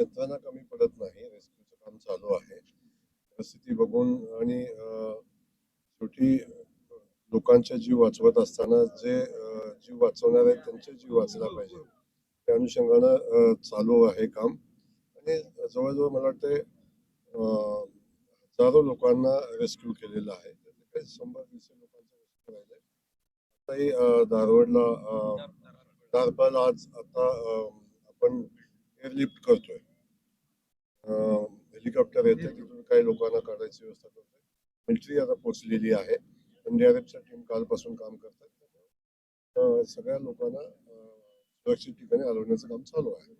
यंत्रणा कमी पडत नाही. रेस्क्यूचं काम चालू आहे. परिस्थिती बघून आणि शेवटी लोकांचा जीव वाचवत असताना जे जीव वाचवणार आहेत त्यांचे जीव वाचला पाहिजे. त्या अनुषंगानं चालू आहे काम. आणि जवळजवळ मला वाटते हजारो लोकांना रेस्क्यू केलेलं आहे. काही शंभर दीडशे लोकांचा रेस्क्यू राहिलाय. आताही धारवडला दारबाल आज आता आपण एअरलिफ्ट करतोय. हेलिकॉप्टर येते तिथून काही लोकांना काढायची व्यवस्था करतोय. मिलिटरी आता पोहोचलेली आहे. एनडीआरएफच्या टीम कालपासून काम करतात. सगळ्या लोकांना सुरक्षित ठिकाणी हलवण्याचं काम चालू आहे.